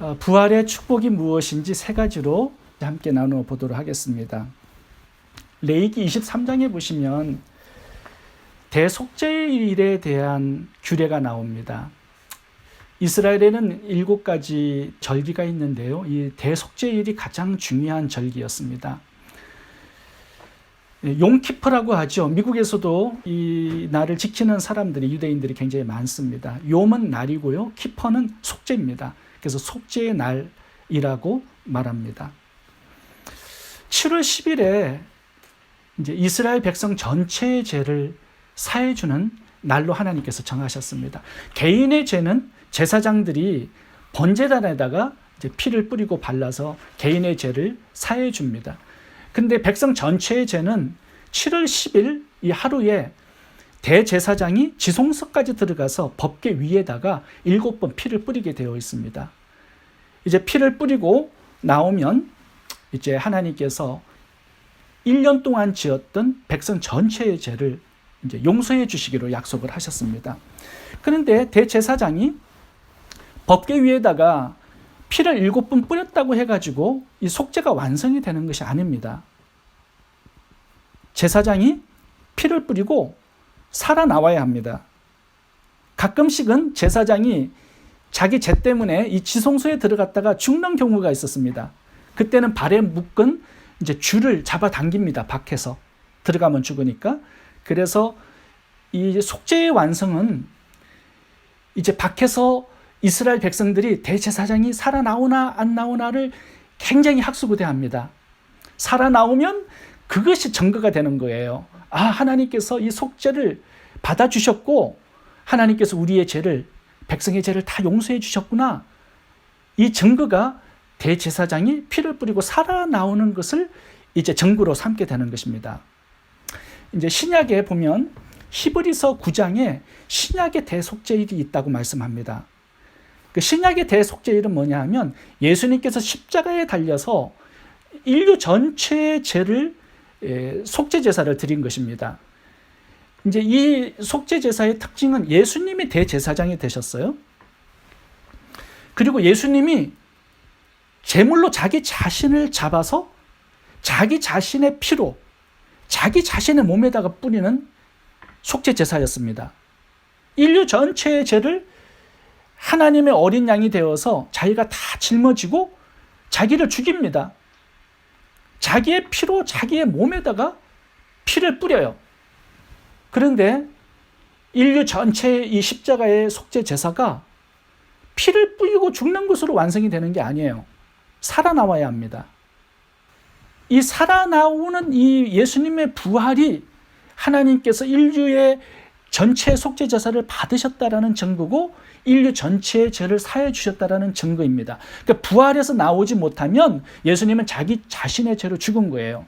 어, 부활의 축복이 무엇인지 세 가지로 함께 나누어 보도록 하겠습니다. 레이기 23장에 보시면 대속죄일에 대한 규례가 나옵니다. 이스라엘에는 일곱 가지 절기가 있는데요. 이 대속죄일이 가장 중요한 절기였습니다. 예, 용키프라고 하죠. 미국에서도 이 날을 지키는 사람들이 유대인들이 굉장히 많습니다. 용은 날이고요. 키퍼는 속죄입니다. 그래서 속죄의 날이라고 말합니다. 7월 10일에 이제 이스라엘 백성 전체의 죄를 사해 주는 날로 하나님께서 정하셨습니다. 개인의 죄는 제사장들이 번제단에다가 피를 뿌리고 발라서 개인의 죄를 사해 줍니다. 근데 백성 전체의 죄는 7월 10일 이 하루에 대제사장이 지송석까지 들어가서 법계 위에다가 일곱 번 피를 뿌리게 되어 있습니다. 이제 피를 뿌리고 나오면 이제 하나님께서 1년 동안 지었던 백성 전체의 죄를 이제 용서해 주시기로 약속을 하셨습니다. 그런데 대제사장이 법계 위에다가 피를 일곱 번 뿌렸다고 해가지고 이 속죄가 완성이 되는 것이 아닙니다. 제사장이 피를 뿌리고 살아나와야 합니다. 가끔씩은 제사장이 자기 죄 때문에 이 지성소에 들어갔다가 죽는 경우가 있었습니다. 그때는 발에 묶은 이제 줄을 잡아 당깁니다. 밖에서 들어가면 죽으니까. 그래서 이 속죄의 완성은 이제 밖에서 이스라엘 백성들이 대제사장이 살아나오나 안 나오나를 굉장히 학수고대합니다. 살아나오면 그것이 증거가 되는 거예요. 아, 하나님께서 이 속죄를 받아주셨고, 하나님께서 우리의 죄를, 백성의 죄를 다 용서해 주셨구나. 이 증거가 대제사장이 피를 뿌리고 살아나오는 것을 이제 증거로 삼게 되는 것입니다. 이제 신약에 보면 히브리서 9장에 신약의 대속죄일이 있다고 말씀합니다. 그 신약의 대속죄일은 뭐냐 하면 예수님께서 십자가에 달려서 인류 전체의 죄를 속죄 제사를 드린 것입니다. 이제 이 속죄 제사의 특징은 예수님이 대제사장이 되셨어요. 그리고 예수님이 제물로 자기 자신을 잡아서 자기 자신의 피로 자기 자신의 몸에다가 뿌리는 속죄 제사였습니다. 인류 전체의 죄를 하나님의 어린 양이 되어서 자기가 다 짊어지고 자기를 죽입니다. 자기의 피로 자기의 몸에다가 피를 뿌려요. 그런데 인류 전체의 이 십자가의 속죄 제사가 피를 뿌리고 죽는 것으로 완성이 되는 게 아니에요. 살아나와야 합니다. 이 살아나오는 이 예수님의 부활이 하나님께서 인류의 전체 속죄 제사를 받으셨다라는 증거고 인류 전체의 죄를 사해 주셨다라는 증거입니다. 그러니까 부활해서 나오지 못하면 예수님은 자기 자신의 죄로 죽은 거예요.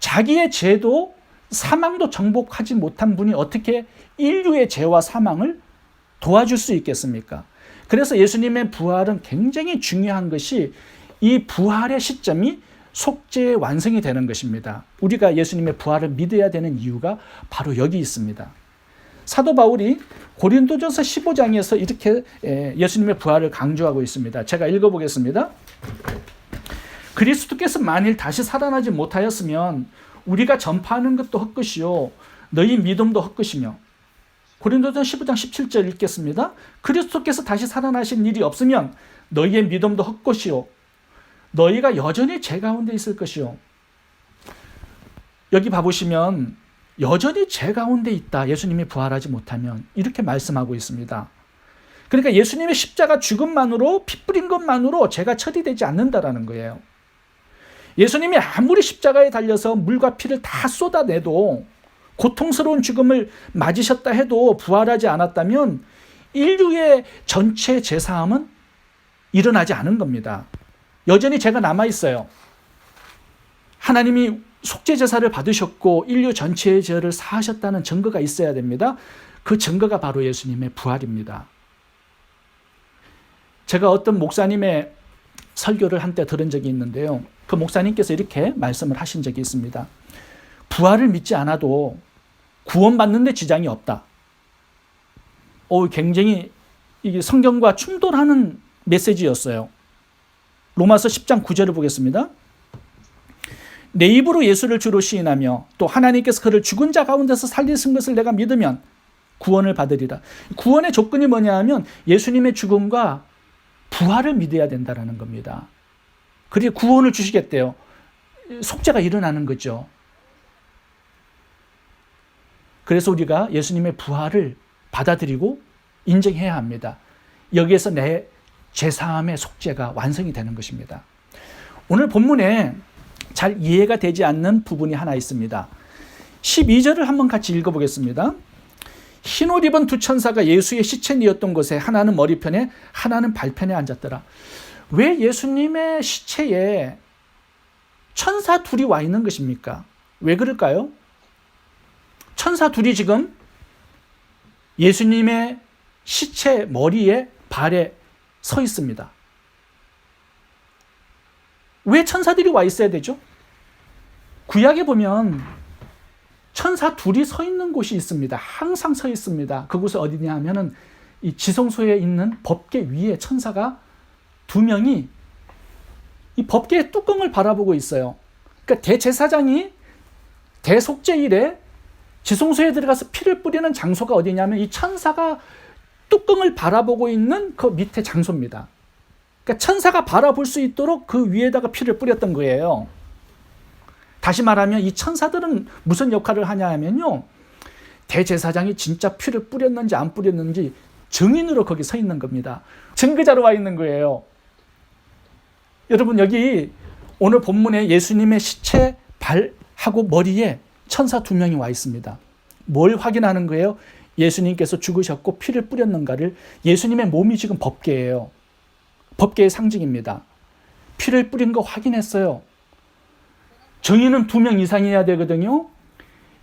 자기의 죄도 사망도 정복하지 못한 분이 어떻게 인류의 죄와 사망을 도와줄 수 있겠습니까? 그래서 예수님의 부활은 굉장히 중요한 것이 이 부활의 시점이 속죄의 완성이 되는 것입니다. 우리가 예수님의 부활을 믿어야 되는 이유가 바로 여기 있습니다. 사도 바울이 고린도전서 15장에서 이렇게 예수님의 부활을 강조하고 있습니다. 제가 읽어보겠습니다. 그리스도께서 만일 다시 살아나지 못하였으면 우리가 전파하는 것도 헛것이요 너희 믿음도 헛것이며 고린도전 15장 17절 읽겠습니다. 그리스도께서 다시 살아나신 일이 없으면 너희의 믿음도 헛것이요 너희가 여전히 죄 가운데 있을 것이요. 여기 봐보시면 여전히 죄 가운데 있다. 예수님이 부활하지 못하면 이렇게 말씀하고 있습니다. 그러니까 예수님의 십자가 죽음만으로 피 뿌린 것만으로 죄가 처리되지 않는다라는 거예요. 예수님이 아무리 십자가에 달려서 물과 피를 다 쏟아내도 고통스러운 죽음을 맞으셨다 해도 부활하지 않았다면 인류의 전체 제사함은 일어나지 않은 겁니다. 여전히 죄가 남아 있어요. 하나님이 속죄 제사를 받으셨고 인류 전체의 죄를 사하셨다는 증거가 있어야 됩니다. 그 증거가 바로 예수님의 부활입니다. 제가 어떤 목사님의 설교를 한때 들은 적이 있는데요. 그 목사님께서 이렇게 말씀을 하신 적이 있습니다. 부활을 믿지 않아도 구원받는데 지장이 없다. 오, 굉장히 이게 성경과 충돌하는 메시지였어요. 로마서 10장 9절을 보겠습니다. 내 입으로 예수를 주로 시인하며 또 하나님께서 그를 죽은 자 가운데서 살리신 것을 내가 믿으면 구원을 받으리라. 구원의 조건이 뭐냐 하면 예수님의 죽음과 부활을 믿어야 된다라는 겁니다. 그리고 구원을 주시겠대요. 속죄가 일어나는 거죠. 그래서 우리가 예수님의 부활을 받아들이고 인정해야 합니다. 여기에서 내 죄사함의 속죄가 완성이 되는 것입니다. 오늘 본문에 잘 이해가 되지 않는 부분이 하나 있습니다. 12절을 한번 같이 읽어보겠습니다. 흰옷 입은 두 천사가 예수의 시체니었던 곳에 하나는 머리편에 하나는 발편에 앉았더라. 왜 예수님의 시체에 천사 둘이 와 있는 것입니까? 왜 그럴까요? 천사 둘이 지금 예수님의 시체 머리에 발에 서 있습니다. 왜 천사들이 와 있어야 되죠? 구약에 보면 천사 둘이 서 있는 곳이 있습니다. 항상 서 있습니다. 그곳은 어디냐 하면은 이 지성소에 있는 법계 위에 천사가 두 명이 이 법계의 뚜껑을 바라보고 있어요. 그러니까 대제사장이 대속죄일에 지성소에 들어가서 피를 뿌리는 장소가 어디냐면 이 천사가 뚜껑을 바라보고 있는 그 밑에 장소입니다. 그러니까 천사가 바라볼 수 있도록 그 위에다가 피를 뿌렸던 거예요. 다시 말하면 이 천사들은 무슨 역할을 하냐 하면요. 대제사장이 진짜 피를 뿌렸는지 안 뿌렸는지 증인으로 거기 서 있는 겁니다. 증거자로 와 있는 거예요. 여러분 여기 오늘 본문에 예수님의 시체 발하고 머리에 천사 두 명이 와 있습니다. 뭘 확인하는 거예요? 예수님께서 죽으셨고 피를 뿌렸는가를 예수님의 몸이 지금 법계예요. 법계의 상징입니다. 피를 뿌린 거 확인했어요. 정의는 두 명 이상이어야 되거든요.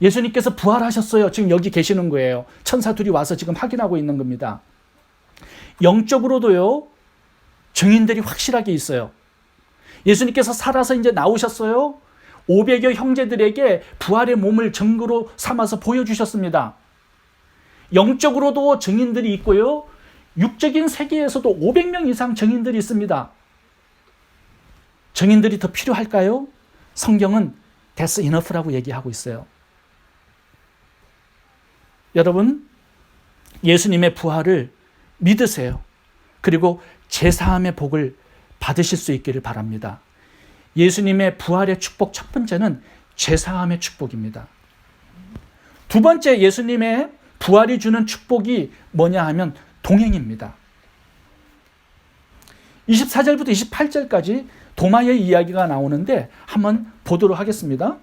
예수님께서 부활하셨어요. 지금 여기 계시는 거예요. 천사 둘이 와서 지금 확인하고 있는 겁니다. 영적으로도요, 증인들이 확실하게 있어요. 예수님께서 살아서 이제 나오셨어요. 500여 형제들에게 부활의 몸을 증거로 삼아서 보여주셨습니다. 영적으로도 증인들이 있고요. 육적인 세계에서도 500명 이상 증인들이 있습니다. 증인들이 더 필요할까요? 성경은 that's enough라고 얘기하고 있어요. 여러분, 예수님의 부활을 믿으세요. 그리고 제사함의 복을 받으실 수 있기를 바랍니다. 예수님의 부활의 축복 첫 번째는 제사함의 축복입니다. 두 번째 예수님의 부활이 주는 축복이 뭐냐 하면 동행입니다. 24절부터 28절까지 도마의 이야기가 나오는데 한번 보도록 하겠습니다.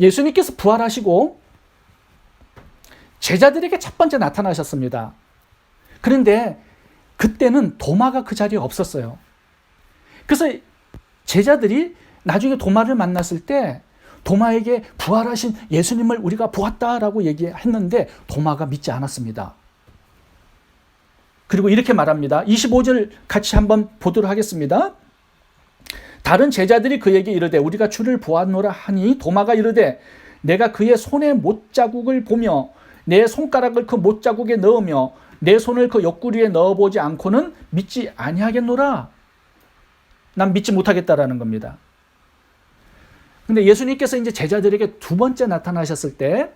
예수님께서 부활하시고 제자들에게 첫 번째 나타나셨습니다. 그런데 그때는 도마가 그 자리에 없었어요. 그래서 제자들이 나중에 도마를 만났을 때 도마에게 부활하신 예수님을 우리가 보았다라고 얘기했는데 도마가 믿지 않았습니다. 그리고 이렇게 말합니다. 25절 같이 한번 보도록 하겠습니다. 다른 제자들이 그에게 이르되 우리가 주를 보았노라 하니 도마가 이르되 내가 그의 손에 못자국을 보며 내 손가락을 그 못자국에 넣으며 내 손을 그 옆구리에 넣어보지 않고는 믿지 아니하겠노라. 난 믿지 못하겠다라는 겁니다. 근데 예수님께서 이제 제자들에게 두 번째 나타나셨을 때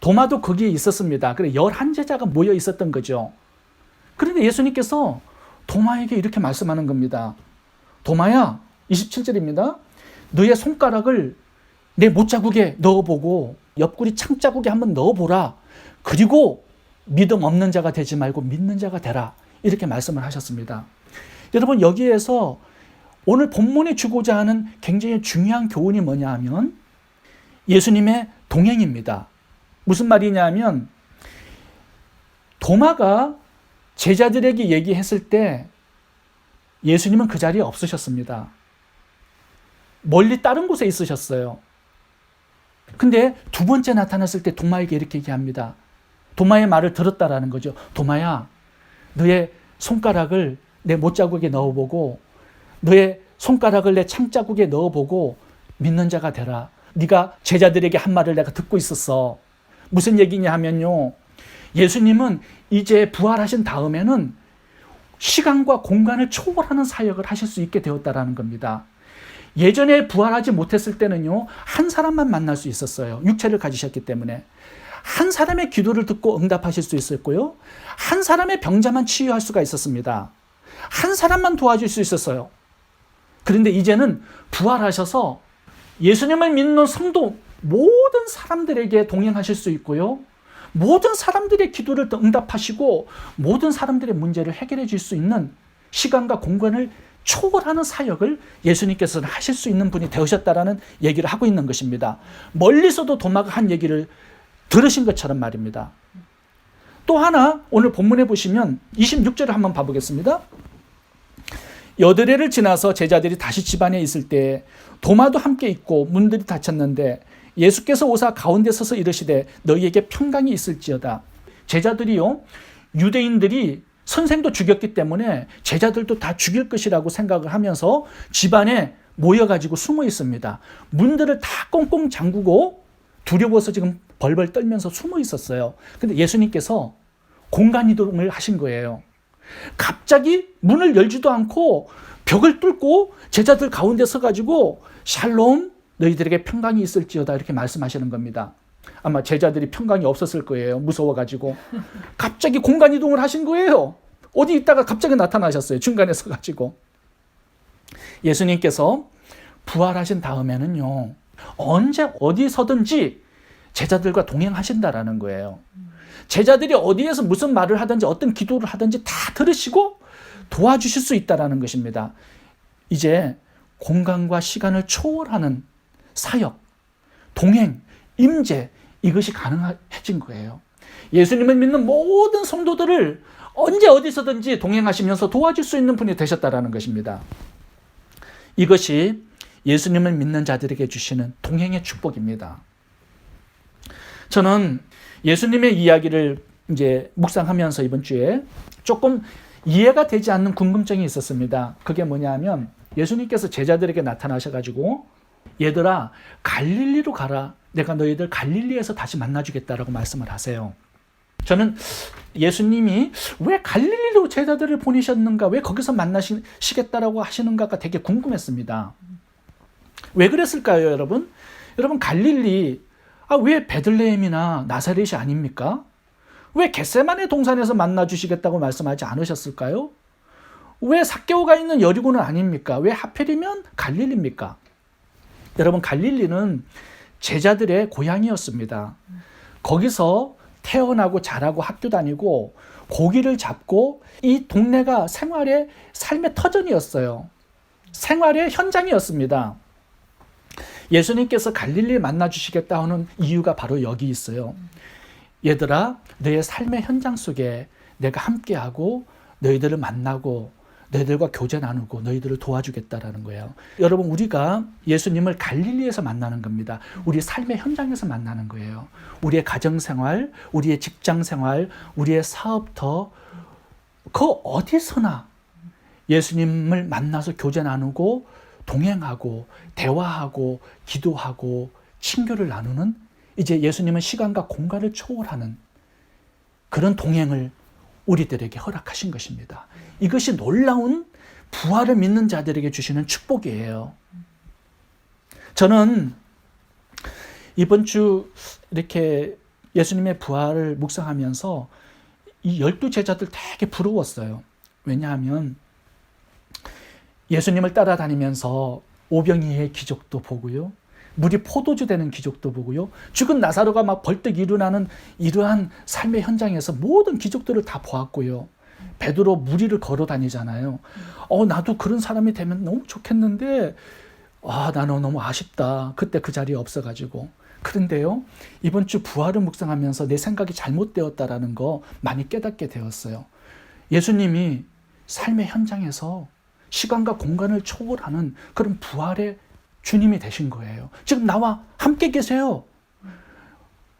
도마도 거기에 있었습니다. 그래 11제자가 모여 있었던 거죠. 그런데 예수님께서 도마에게 이렇게 말씀하는 겁니다. 도마야, 27절입니다. 너의 손가락을 내 못자국에 넣어보고 옆구리 창자국에 한번 넣어보라. 그리고 믿음 없는 자가 되지 말고 믿는 자가 되라. 이렇게 말씀을 하셨습니다. 여러분, 여기에서 오늘 본문에 주고자 하는 굉장히 중요한 교훈이 뭐냐 하면 예수님의 동행입니다. 무슨 말이냐 하면 도마가 제자들에게 얘기했을 때 예수님은 그 자리에 없으셨습니다. 멀리 다른 곳에 있으셨어요. 근데 두 번째 나타났을 때 도마에게 이렇게 얘기합니다. 도마의 말을 들었다라는 거죠. 도마야, 너의 손가락을 내 못자국에 넣어보고 너의 손가락을 내 창자국에 넣어보고 믿는 자가 되라. 네가 제자들에게 한 말을 내가 듣고 있었어. 무슨 얘기냐 하면요. 예수님은 이제 부활하신 다음에는 시간과 공간을 초월하는 사역을 하실 수 있게 되었다라는 겁니다. 예전에 부활하지 못했을 때는요, 한 사람만 만날 수 있었어요. 육체를 가지셨기 때문에. 한 사람의 기도를 듣고 응답하실 수 있었고요. 한 사람의 병자만 치유할 수가 있었습니다. 한 사람만 도와줄 수 있었어요. 그런데 이제는 부활하셔서 예수님을 믿는 성도 모든 사람들에게 동행하실 수 있고요. 모든 사람들의 기도를 응답하시고 모든 사람들의 문제를 해결해 줄 수 있는 시간과 공간을 초월하는 사역을 예수님께서는 하실 수 있는 분이 되셨다라는 얘기를 하고 있는 것입니다. 멀리서도 도마가 한 얘기를 들으신 것처럼 말입니다. 또 하나 오늘 본문에 보시면 26절을 한번 봐보겠습니다. 여드레를 지나서 제자들이 다시 집안에 있을 때 도마도 함께 있고 문들이 닫혔는데 예수께서 오사 가운데 서서 이르시되 너희에게 평강이 있을지어다. 제자들이요 유대인들이 선생도 죽였기 때문에 제자들도 다 죽일 것이라고 생각을 하면서 집안에 모여가지고 숨어 있습니다. 문들을 다 꽁꽁 잠그고 두려워서 지금 벌벌 떨면서 숨어 있었어요. 근데 예수님께서 공간 이동을 하신 거예요. 갑자기 문을 열지도 않고 벽을 뚫고 제자들 가운데 서가지고 샬롬 너희들에게 평강이 있을지어다 이렇게 말씀하시는 겁니다. 아마 제자들이 평강이 없었을 거예요. 무서워가지고 갑자기 공간 이동을 하신 거예요. 어디 있다가 갑자기 나타나셨어요. 중간에 서가지고 예수님께서 부활하신 다음에는요 언제 어디서든지 제자들과 동행하신다라는 거예요. 제자들이 어디에서 무슨 말을 하든지 어떤 기도를 하든지 다 들으시고 도와주실 수 있다라는 것입니다. 이제 공간과 시간을 초월하는 사역, 동행, 임재 이것이 가능해진 거예요. 예수님을 믿는 모든 성도들을 언제 어디서든지 동행하시면서 도와줄 수 있는 분이 되셨다라는 것입니다. 이것이 예수님을 믿는 자들에게 주시는 동행의 축복입니다. 저는 예수님의 이야기를 이제 묵상하면서 이번 주에 조금 이해가 되지 않는 궁금증이 있었습니다. 그게 뭐냐면 예수님께서 제자들에게 나타나셔가지고 얘들아 갈릴리로 가라. 내가 너희들 갈릴리에서 다시 만나주겠다라고 말씀을 하세요. 저는 예수님이 왜 갈릴리로 제자들을 보내셨는가, 왜 거기서 만나시겠다라고 하시는가가 되게 궁금했습니다. 왜 그랬을까요, 여러분? 여러분 갈릴리 아, 왜 베들레헴이나 나사렛이 아닙니까? 왜 겟세만의 동산에서 만나 주시겠다고 말씀하지 않으셨을까요? 왜 삭개오가 있는 여리고는 아닙니까? 왜 하필이면 갈릴리입니까? 여러분 갈릴리는 제자들의 고향이었습니다. 거기서 태어나고 자라고 학교 다니고 고기를 잡고 이 동네가 생활의 삶의 터전이었어요. 생활의 현장이었습니다. 예수님께서 갈릴리 만나 주시겠다 하는 이유가 바로 여기 있어요. 얘들아, 너의 삶의 현장 속에 내가 함께하고 너희들을 만나고 너희들과 교제 나누고 너희들을 도와주겠다라는 거예요. 여러분 우리가 예수님을 갈릴리에서 만나는 겁니다. 우리 삶의 현장에서 만나는 거예요. 우리의 가정 생활, 우리의 직장 생활, 우리의 사업터 그 어디서나 예수님을 만나서 교제 나누고 동행하고 대화하고 기도하고 친교를 나누는 이제 예수님은 시간과 공간을 초월하는 그런 동행을 우리들에게 허락하신 것입니다. 이것이 놀라운 부활을 믿는 자들에게 주시는 축복이에요. 저는 이번 주 이렇게 예수님의 부활을 묵상하면서 이 열두 제자들 되게 부러웠어요. 왜냐하면 예수님을 따라다니면서 오병이의 기적도 보고요. 물이 포도주 되는 기적도 보고요. 죽은 나사로가 막 벌떡 일어나는 이러한 삶의 현장에서 모든 기적들을 다 보았고요. 베드로 무리를 걸어 다니잖아요. 어, 나도 그런 사람이 되면 너무 좋겠는데, 아, 나는 너무 아쉽다. 그때 그 자리에 없어가지고. 그런데요, 이번 주 부활을 묵상하면서 내 생각이 잘못되었다라는 거 많이 깨닫게 되었어요. 예수님이 삶의 현장에서 시간과 공간을 초월하는 그런 부활의 주님이 되신 거예요. 지금 나와 함께 계세요.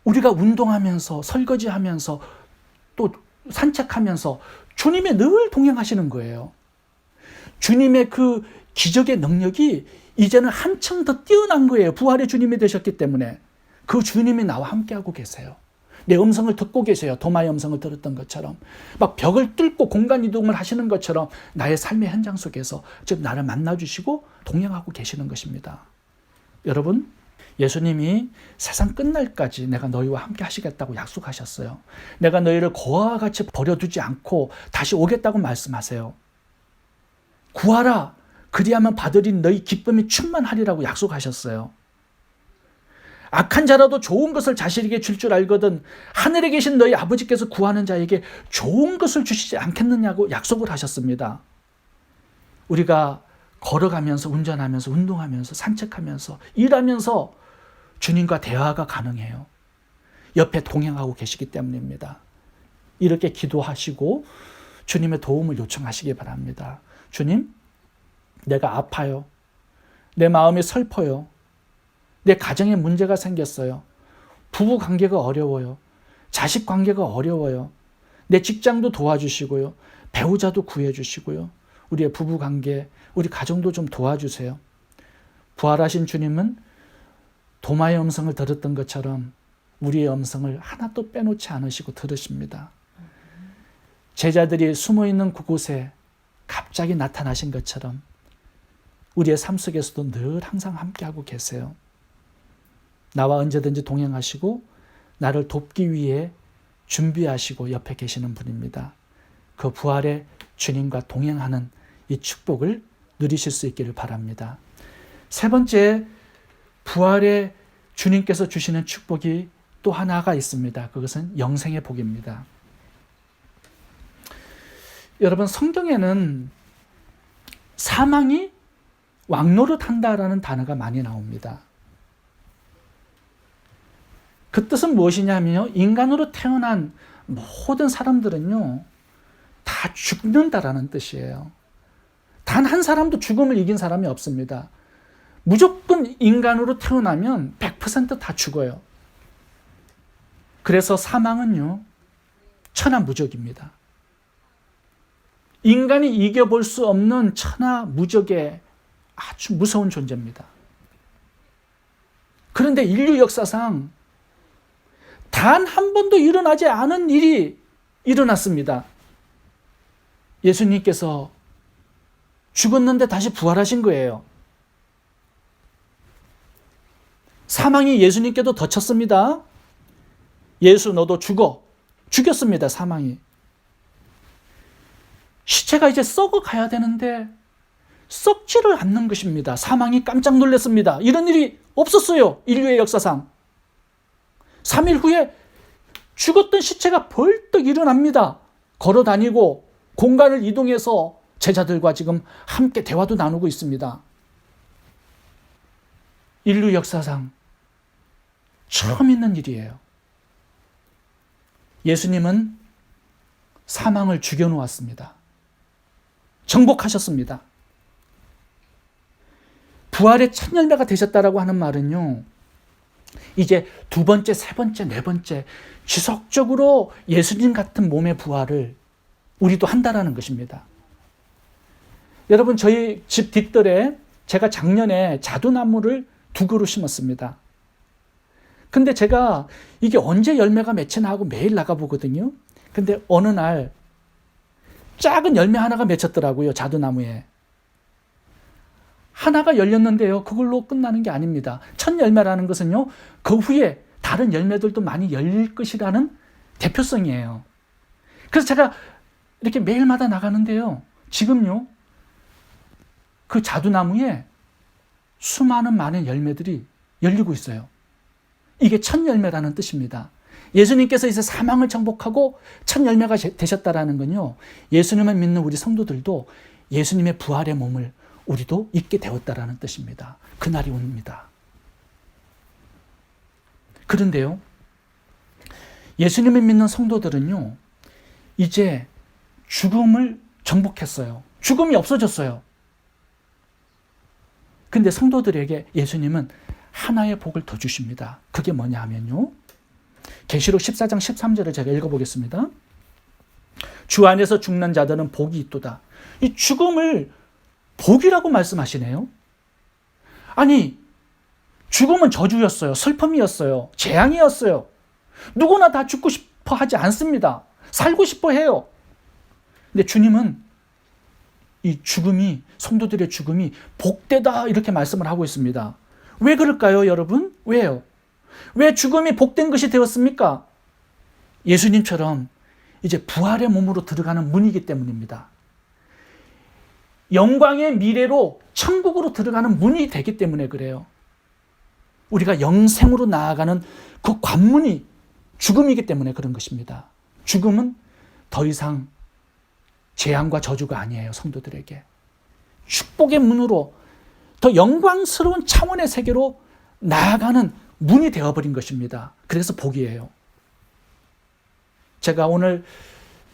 우리가 운동하면서 설거지하면서 또 산책하면서 주님의 늘 동행하시는 거예요. 주님의 그 기적의 능력이 이제는 한층 더 뛰어난 거예요. 부활의 주님이 되셨기 때문에 그 주님이 나와 함께하고 계세요. 내 음성을 듣고 계세요. 도마의 음성을 들었던 것처럼. 막 벽을 뚫고 공간 이동을 하시는 것처럼 나의 삶의 현장 속에서 지금 나를 만나주시고 동행하고 계시는 것입니다. 여러분, 예수님이 세상 끝날까지 내가 너희와 함께 하시겠다고 약속하셨어요. 내가 너희를 고아와 같이 버려두지 않고 다시 오겠다고 말씀하세요. 구하라. 그리하면 받으리 너희 기쁨이 충만하리라고 약속하셨어요. 악한 자라도 좋은 것을 자신에게 줄 줄 알거든 하늘에 계신 너희 아버지께서 구하는 자에게 좋은 것을 주시지 않겠느냐고 약속을 하셨습니다. 우리가 걸어가면서 운전하면서 운동하면서 산책하면서 일하면서 주님과 대화가 가능해요. 옆에 동행하고 계시기 때문입니다. 이렇게 기도하시고 주님의 도움을 요청하시기 바랍니다. 주님, 내가 아파요. 내 마음이 슬퍼요. 내 가정에 문제가 생겼어요. 부부 관계가 어려워요. 자식 관계가 어려워요. 내 직장도 도와주시고요. 배우자도 구해주시고요. 우리의 부부 관계, 우리 가정도 좀 도와주세요. 부활하신 주님은 도마의 음성을 들었던 것처럼 우리의 음성을 하나도 빼놓지 않으시고 들으십니다. 제자들이 숨어 있는 그곳에 갑자기 나타나신 것처럼 우리의 삶 속에서도 늘 항상 함께하고 계세요. 나와 언제든지 동행하시고 나를 돕기 위해 준비하시고 옆에 계시는 분입니다. 그 부활의 주님과 동행하는 이 축복을 누리실 수 있기를 바랍니다. 세 번째, 부활의 주님께서 주시는 축복이 또 하나가 있습니다. 그것은 영생의 복입니다. 여러분, 성경에는 사망이 왕노릇 한다라는 단어가 많이 나옵니다. 그 뜻은 무엇이냐면요. 인간으로 태어난 모든 사람들은요. 다 죽는다라는 뜻이에요. 단 한 사람도 죽음을 이긴 사람이 없습니다. 무조건 인간으로 태어나면 100%다 죽어요. 그래서 사망은요. 천하무적입니다. 인간이 이겨볼 수 없는 천하무적의 아주 무서운 존재입니다. 그런데 인류 역사상 단 한 번도 일어나지 않은 일이 일어났습니다. 예수님께서 죽었는데 다시 부활하신 거예요. 사망이 예수님께도 덧쳤습니다. 예수 너도 죽어. 죽였습니다. 사망이. 시체가 이제 썩어 가야 되는데 썩지를 않는 것입니다. 사망이 깜짝 놀랐습니다. 이런 일이 없었어요. 인류의 역사상. 3일 후에 죽었던 시체가 벌떡 일어납니다. 걸어 다니고 공간을 이동해서 제자들과 지금 함께 대화도 나누고 있습니다. 인류 역사상 처음 있는 일이에요. 예수님은 사망을 죽여놓았습니다. 정복하셨습니다. 부활의 첫 열매가 되셨다라고 하는 말은요. 이제 두 번째, 세 번째, 네 번째 지속적으로 예수님 같은 몸의 부활을 우리도 한다라는 것입니다. 여러분 저희 집 뒷뜰에 제가 작년에 자두나무를 두 그루 심었습니다. 근데 제가 이게 언제 열매가 맺히나 하고 매일 나가 보거든요. 근데 어느 날 작은 열매 하나가 맺혔더라고요. 자두나무에. 하나가 열렸는데요. 그걸로 끝나는 게 아닙니다. 첫 열매라는 것은요. 그 후에 다른 열매들도 많이 열릴 것이라는 대표성이에요. 그래서 제가 이렇게 매일마다 나가는데요. 지금요. 그 자두나무에 수많은 많은 열매들이 열리고 있어요. 이게 첫 열매라는 뜻입니다. 예수님께서 이제 사망을 정복하고 첫 열매가 되셨다라는 건요. 예수님을 믿는 우리 성도들도 예수님의 부활의 몸을 우리도 입게 되었다라는 뜻입니다. 그날이 옵니다. 그런데요. 예수님을 믿는 성도들은요. 이제 죽음을 정복했어요. 죽음이 없어졌어요. 근데 성도들에게 예수님은 하나의 복을 더 주십니다. 그게 뭐냐 하면요. 계시록 14장 13절을 제가 읽어 보겠습니다. 주 안에서 죽는 자들은 복이 있도다. 이 죽음을 복이라고 말씀하시네요. 아니, 죽음은 저주였어요. 슬픔이었어요. 재앙이었어요. 누구나 다 죽고 싶어 하지 않습니다. 살고 싶어 해요. 근데 주님은 이 죽음이, 성도들의 죽음이 복되다 이렇게 말씀을 하고 있습니다. 왜 그럴까요, 여러분? 왜요? 왜 죽음이 복된 것이 되었습니까? 예수님처럼 이제 부활의 몸으로 들어가는 문이기 때문입니다. 영광의 미래로 천국으로 들어가는 문이 되기 때문에 그래요. 우리가 영생으로 나아가는 그 관문이 죽음이기 때문에 그런 것입니다. 죽음은 더 이상 재앙과 저주가 아니에요, 성도들에게. 축복의 문으로 더 영광스러운 차원의 세계로 나아가는 문이 되어버린 것입니다. 그래서 복이에요. 제가 오늘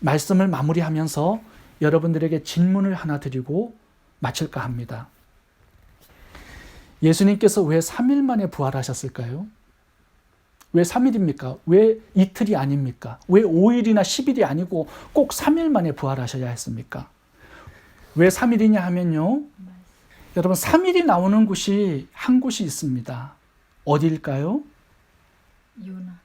말씀을 마무리하면서 여러분들에게 질문을 하나 드리고 마칠까 합니다. 예수님께서 왜 3일 만에 부활하셨을까요? 왜 3일입니까? 왜 이틀이 아닙니까? 왜 5일이나 10일이 아니고 꼭 3일 만에 부활하셔야 했습니까? 왜 3일이냐 하면요. 여러분, 3일이 나오는 곳이 한 곳이 있습니다. 어디일까요? 요나.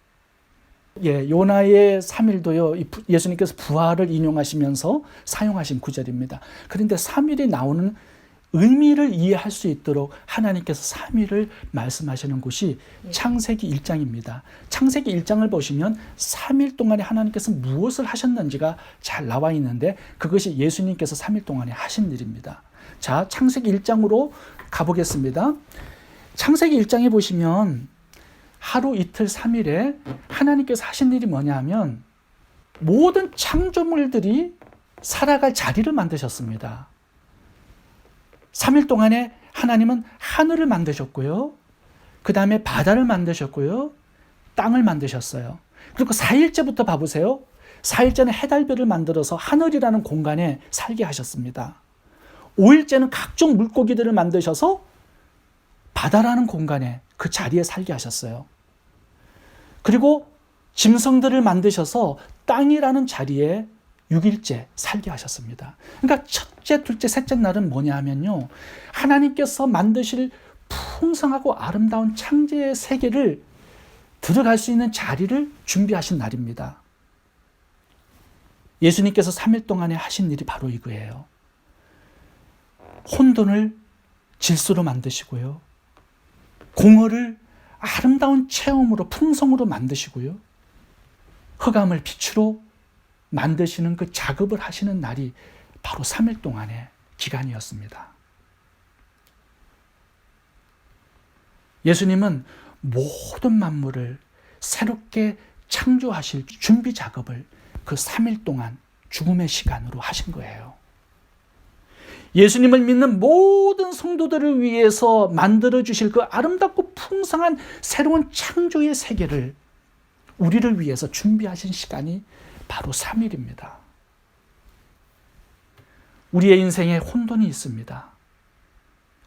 예, 요나의 3일도요, 예수님께서 부활을 인용하시면서 사용하신 구절입니다. 그런데 3일이 나오는 의미를 이해할 수 있도록 하나님께서 3일을 말씀하시는 곳이 예. 창세기 1장입니다. 창세기 1장을 보시면 3일 동안에 하나님께서 무엇을 하셨는지가 잘 나와 있는데 그것이 예수님께서 3일 동안에 하신 일입니다. 자, 창세기 1장으로 가보겠습니다. 창세기 1장에 보시면 하루 이틀 3일에 하나님께서 하신 일이 뭐냐 하면 모든 창조물들이 살아갈 자리를 만드셨습니다. 3일 동안에 하나님은 하늘을 만드셨고요. 그 다음에 바다를 만드셨고요. 땅을 만드셨어요. 그리고 4일째부터 봐보세요. 4일째는 해달별을 만들어서 하늘이라는 공간에 살게 하셨습니다. 5일째는 각종 물고기들을 만드셔서 바다라는 공간에 그 자리에 살게 하셨어요. 그리고 짐승들을 만드셔서 땅이라는 자리에 6일째 살게 하셨습니다. 그러니까 첫째, 둘째, 셋째 날은 뭐냐 하면요. 하나님께서 만드실 풍성하고 아름다운 창조의 세계를 들어갈 수 있는 자리를 준비하신 날입니다. 예수님께서 3일 동안에 하신 일이 바로 이거예요. 혼돈을 질서로 만드시고요. 공허를 아름다운 체험으로 풍성으로 만드시고요. 흑암을 빛으로 만드시는 그 작업을 하시는 날이 바로 3일 동안의 기간이었습니다. 예수님은 모든 만물을 새롭게 창조하실 준비 작업을 그 3일 동안 죽음의 시간으로 하신 거예요. 예수님을 믿는 모든 성도들을 위해서 만들어 주실 그 아름답고 풍성한 새로운 창조의 세계를 우리를 위해서 준비하신 시간이 바로 3일입니다. 우리의 인생에 혼돈이 있습니다.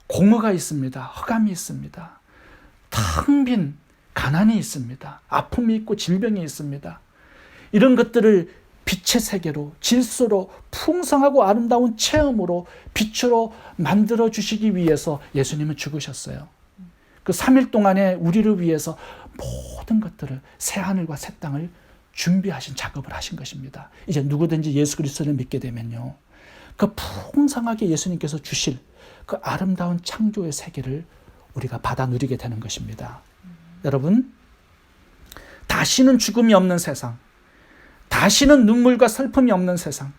공허가 있습니다. 흑암이 있습니다. 텅 빈 가난이 있습니다. 아픔이 있고 질병이 있습니다. 이런 것들을 빛의 세계로, 질서로, 풍성하고 아름다운 체험으로, 빛으로 만들어 주시기 위해서 예수님은 죽으셨어요. 그 3일 동안에 우리를 위해서 모든 것들을 새 하늘과 새 땅을 준비하신 작업을 하신 것입니다. 이제 누구든지 예수 그리스도를 믿게 되면요. 그 풍성하게 예수님께서 주실 그 아름다운 창조의 세계를 우리가 받아 누리게 되는 것입니다. 여러분, 다시는 죽음이 없는 세상, 다시는 눈물과 슬픔이 없는 세상,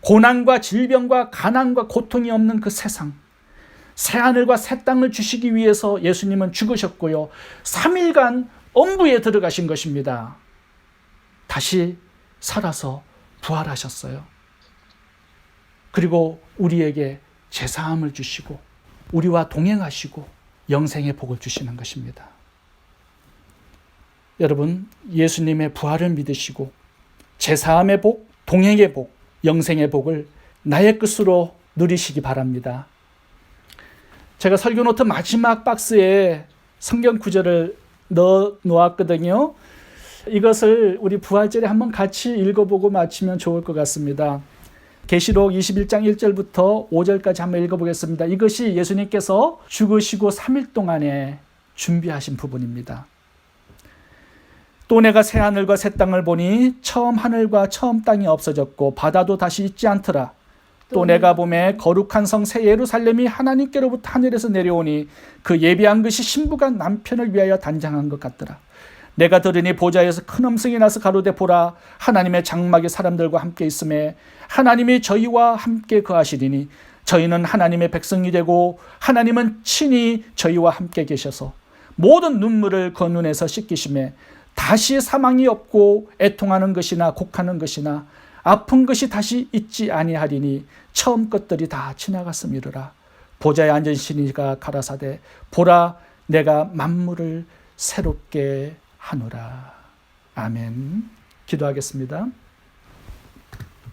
고난과 질병과 가난과 고통이 없는 그 세상, 새 하늘과 새 땅을 주시기 위해서 예수님은 죽으셨고요. 3일간 엄부에 들어가신 것입니다. 다시 살아서 부활하셨어요. 그리고 우리에게 제사함을 주시고 우리와 동행하시고 영생의 복을 주시는 것입니다. 여러분, 예수님의 부활을 믿으시고 제사함의 복, 동행의 복, 영생의 복을 나의 끝으로 누리시기 바랍니다. 제가 설교 노트 마지막 박스에 성경 구절을 넣어 놓았거든요. 이것을 우리 부활절에 한번 같이 읽어보고 마치면 좋을 것 같습니다. 계시록 21장 1절부터 5절까지 한번 읽어보겠습니다. 이것이 예수님께서 죽으시고 3일 동안에 준비하신 부분입니다. 또 내가 새 하늘과 새 땅을 보니 처음 하늘과 처음 땅이 없어졌고 바다도 다시 있지 않더라. 또 내가 봄에 거룩한 성 새 예루살렘이 하나님께로부터 하늘에서 내려오니 그 예비한 것이 신부가 남편을 위하여 단장한 것 같더라. 내가 들으니 보좌에서 큰 음성이 나서 가로되 보라 하나님의 장막이 사람들과 함께 있음에 하나님이 저희와 함께 거하시리니 저희는 하나님의 백성이 되고 하나님은 친히 저희와 함께 계셔서 모든 눈물을 그 눈에서 씻기심에 다시 사망이 없고 애통하는 것이나 곡하는 것이나 아픈 것이 다시 있지 아니하리니 처음 것들이 다 지나갔음이로라. 보좌에 앉은 신이가 가라사대 보라 내가 만물을 새롭게 하노라. 아멘. 기도하겠습니다